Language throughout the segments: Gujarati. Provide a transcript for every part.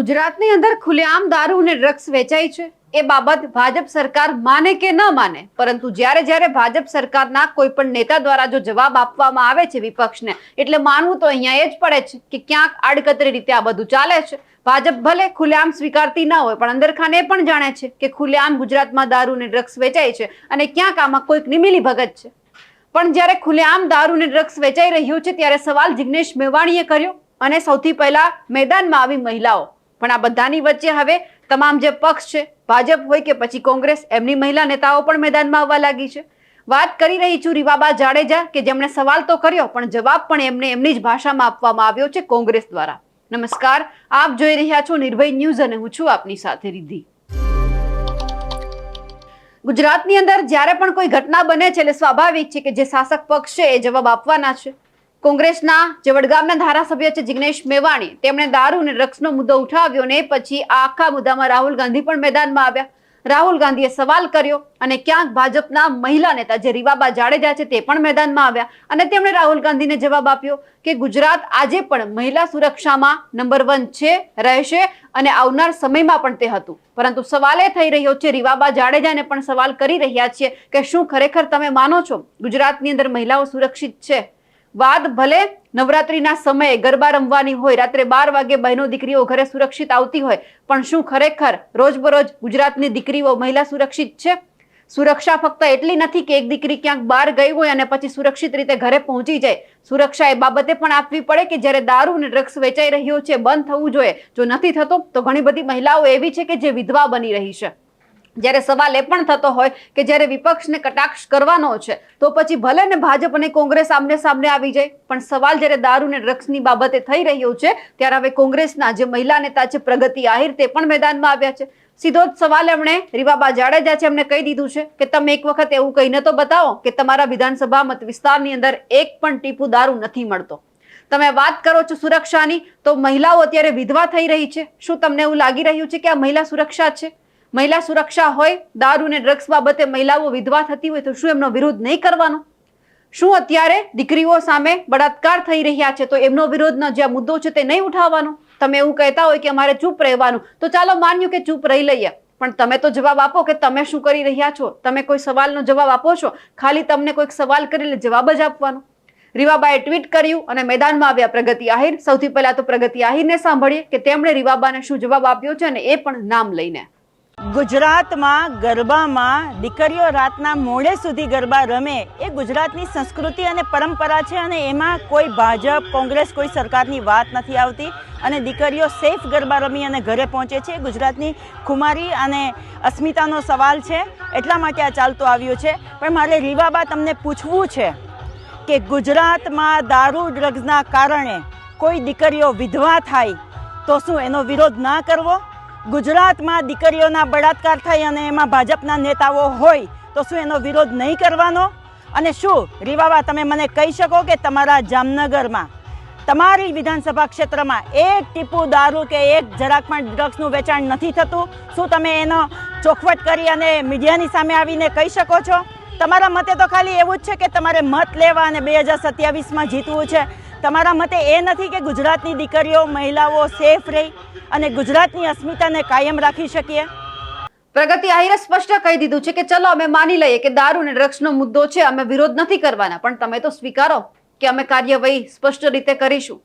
ગુજરાતની અંદર ખુલ્લેઆમ દારૂ અને ડ્રગ્સ વેચાય છે. એ બાબત ભાજપ સરકાર માને કે ન માને, પરંતુ જ્યારે જ્યારે ભાજપ સરકારના કોઈ પણ નેતા દ્વારા જો જવાબ આપવામાં આવે છે વિપક્ષને, એટલે માનવું તો અહીંયા એ જ પડે છે કે ક્યાંક આડકતરી રીતે આ બધું ચાલે છે. ભાજપ ભલે ખુલ્લેઆમ સ્વીકારતી ન હોય, પણ અંદરખાન એ પણ જાણે છે કે ખુલ્લેઆમ ગુજરાતમાં દારૂ અને ડ્રગ્સ વેચાય છે અને ક્યાંક આમાં કોઈક નિમિલી ભગત છે. પણ જ્યારે ખુલ્લેઆમ દારૂ અને ડ્રગ્સ વેચાઈ રહ્યું છે, ત્યારે સવાલ જિગ્નેશ મેવાણીએ કર્યો અને સૌથી પહેલા મેદાનમાં આવી મહિલાઓ પણ આ બધાની વચ્ચે હવે તમામ જે પક્ષ છે, ભાજપ હોય કે પછી કોંગ્રેસ, એમની મહિલા નેતાઓ પણ મેદાનમાં આવવા લાગી છે. વાત કરી રહી છું રીવાબા જાડેજા કે જેમણે સવાલ તો કર્યો, પણ જવાબ પણ એમને એમની જ ભાષામાં આપવામાં આવ્યો છે કોંગ્રેસ દ્વારા. નમસ્કાર, આપ જોઈ રહ્યા છો નિર્ભય ન્યૂઝ અને હું છું આપની સાથે રિદ્ધિ. ગુજરાતની અંદર જ્યારે પણ કોઈ ઘટના બને છે, એટલે સ્વાભાવિક છે કે જે શાસક પક્ષ છે એ જવાબ આપવાના છે. કોંગ્રેસના જે વડગામના ધારાસભ્ય છે જિગ્નેશ મેવાણી. તેમણે દારૂ અને ડ્રગ્સનો મુદ્દો ઉઠાવ્યો ને પછી આખા મુદ્દામાં રાહુલ ગાંધી પણ મેદાનમાં આવ્યા. રાહુલ ગાંધીએ સવાલ કર્યો અને ક્યાંક ભાજપના મહિલા નેતા જે રીવાબા જાડેજા છે તે પણ મેદાનમાં આવ્યા અને તેમણે રાહુલ ગાંધીને જવાબ આપ્યો કે ગુજરાત આજે પણ મહિલા સુરક્ષામાં નંબર વન છે, રહેશે અને આવનાર સમયમાં પણ તે હતું. પરંતુ સવાલ એ થઈ રહ્યો છે, રીવાબા જાડેજાને પણ સવાલ કરી રહ્યા છીએ કે શું ખરેખર તમે માનો છો ગુજરાતની અંદર મહિલાઓ સુરક્ષિત છે? વાત ભલે નવરાત્રીના સમયે ગરબા રમવાની હોય, રાત્રે બાર વાગે બહેનો દીકરીઓ ઘરે સુરક્ષિત આવતી હોય, પણ શું ખરેખર રોજબરોજ ગુજરાતની દીકરીઓ મહિલા સુરક્ષિત છે? સુરક્ષા ફક્ત એટલી નથી કે એક દીકરી ક્યાંક બહાર ગઈ હોય અને પછી સુરક્ષિત રીતે ઘરે પહોંચી જાય. સુરક્ષા એ બાબતે પણ આપવી પડે કે જ્યારે દારૂ અને ડ્રગ્સ વેચાઈ રહ્યો છે, બંધ થવું જોઈએ. જો નથી થતો, તો ઘણી બધી મહિલાઓ એવી છે કે જે વિધવા બની રહી છે. જ્યારે સવાલ એ પણ થતો હોય કે જ્યારે વિપક્ષને કટાક્ષ કરવાનો છે, તો પછી ભલે ને ભાજપ અને કોંગ્રેસ આમને સામને આવી જાય, પણ સવાલ જ્યારે દારૂ ને ડ્રગ્સની બાબતે થઈ રહ્યો છે, ત્યારે હવે કોંગ્રેસના જે મહિલા નેતા છે, પ્રગતિ આહિર તે પણ મેદાનમાં આવ્યા છે. સીધો જ સવાલ એમણે રીવાબા જાડેજા છે, એમને કહી દીધું છે કે તમે એક વખત એવું કહીને તો બતાવો કે તમારા વિધાનસભા મત વિસ્તારની અંદર એક પણ ટીપુ દારૂ નથી મળતો. તમે વાત કરો છો સુરક્ષાની, તો મહિલાઓ અત્યારે વિધવા થઈ રહી છે. શું તમને એવું લાગી રહ્યું છે કે આ મહિલા સુરક્ષા છે? મહિલા સુરક્ષા હોય, દારૂ ને ડ્રગ્સ બાબતે મહિલાઓ વિધવા થતી હોય તો શું એમનો વિરોધ નહીં કરવાનો? શું અત્યારે દીકરીઓ સામે બળાત્કાર થઈ રહ્યા છે તો એમનો વિરોધનો જે મુદ્દો છે તે નહીં ઉઠાવવાનો? તમે એવું કહેતા હોય કે અમારે ચૂપ રહેવાનું. તો ચાલો માન્યું કે ચૂપ રહી લઈએ. પણ તમે તો જવાબ આપો કે તમે શું કરી રહ્યા છો? તમે કોઈ સવાલનો જવાબ આપો છો? ખાલી તમને કોઈક સવાલ કરીને જવાબ જ આપવાનો. રીવાબાએ ટ્વીટ કર્યું અને મેદાનમાં આવ્યા પ્રગતિ આહિર. સૌથી પહેલા તો પ્રગતિ આહિરને સાંભળીએ કે તેમણે રીવાબાને શું જવાબ આપ્યો છે અને એ પણ નામ લઈને. ગુજરાતમાં ગરબામાં દીકરીઓ રાતના મોડે સુધી ગરબા રમે એ ગુજરાતની સંસ્કૃતિ અને પરંપરા છે અને એમાં કોઈ ભાજપ, કોંગ્રેસ કોઈ સરકારની વાત નથી આવતી અને દીકરીઓ સેફ ગરબા રમી અને ઘરે પહોંચે છે. ગુજરાતની ખુમારી અને અસ્મિતાનો સવાલ છે. એટલા માટે આ ચાલતો આવ્યો છે. પણ મારે રીવાબા તમને પૂછવું છે કે ગુજરાતમાં દારૂ, ડ્રગ્સના કારણે કોઈ દીકરીઓ વિધવા થાય તો શું એનો વિરોધ ના કરવો? ગુજરાતમાં દીકરીઓના બળાત્કાર થઈ અને એમાં ભાજપના નેતાઓ હોય, તો શું એનો વિરોધ નહીં કરવાનો? અને શું, રીવાવા, તમે મને કહી શકો કે તમારા જામનગરમાં, તમારી વિધાનસભા ક્ષેત્રમાં એક ટીપુ દારૂ કે એક જરાક પણ ડ્રગ્સનું વેચાણ નથી થતું? શું તમે એનો ચોખવટ કરી અને મીડિયાની સામે આવીને કહી શકો છો? તમારા મતે તો ખાલી એવું જ છે કે તમારે મત લેવા અને બે હજાર સત્યાવીસમાં જીતવું છે. તમારા મતે એ નથી કે ગુજરાતની દીકરીઓ, મહિલાઓ સેફ રહી અને ગુજરાતની અસ્મિતાને કાયમ રાખી શકીએ? પ્રગતિ આહિરે સ્પષ્ટ કહી દીધું છે કે ચલો અમે માની લઈએ કે દારૂ અને ડ્રગ્સનો મુદ્દો છે, અમે વિરોધ નથી કરવાના, પણ તમે તો સ્વીકારો કે અમે કાર્યવાહી સ્પષ્ટ રીતે કરીશું.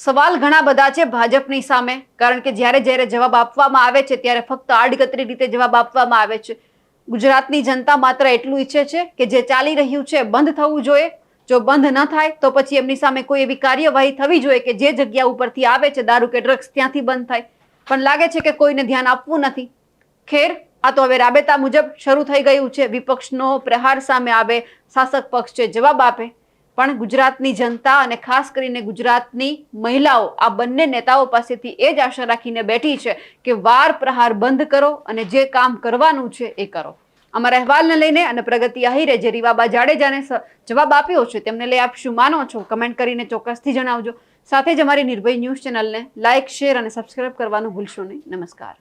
સવાલ ઘણા બધા છે ભાજપની સામે, કારણ કે જ્યારે જ્યારે જવાબ આપવામાં આવે છે, ત્યારે ફક્ત આડકતરી રીતે જવાબ આપવામાં આવે છે. ગુજરાતની જનતા માત્ર એટલું ઈચ્છે છે કે જે ચાલી રહ્યું છે બંધ થવું જોઈએ જો બંધ ન થાય, તો પછી એમની સામે કોઈ એવી કાર્યવાહી થવી જોઈએ કે જે જગ્યા ઉપરથી આવે છે, દારૂ કે ડ્રગ્સ ત્યાંથી બંધ થાય. પણ લાગે છે કે કોઈને ધ્યાન આપવું નથી. ખેર, આ તો હવે રાબેતા મુજબ શરૂ થઈ ગયું છે. વિપક્ષનો પ્રહાર સામે આવે, શાસક પક્ષ છે જવાબ આપે. પણ ગુજરાતની જનતા અને ખાસ કરીને ગુજરાતની મહિલાઓ, આ બંને નેતાઓ પાસેથી એ જ આશા રાખીને બેઠી છે કે વાર પ્રહાર બંધ કરો અને જે કામ કરવાનું છે એ કરો. અમારા અહેવાલને લઈને અને પ્રગતિ આહિરે જે રીવાબા જાડેજાને જવાબ આપ્યો છે, તેમને લઈ આપ શું માનો છો? કમેન્ટ કરીને ચોક્કસથી જણાવજો. સાથે જ અમારી નિર્ભય ન્યૂઝ ચેનલને લાઇક શેર અને સબસ્ક્રાઇબ કરવાનું ભૂલશો નહીં. નમસ્કાર.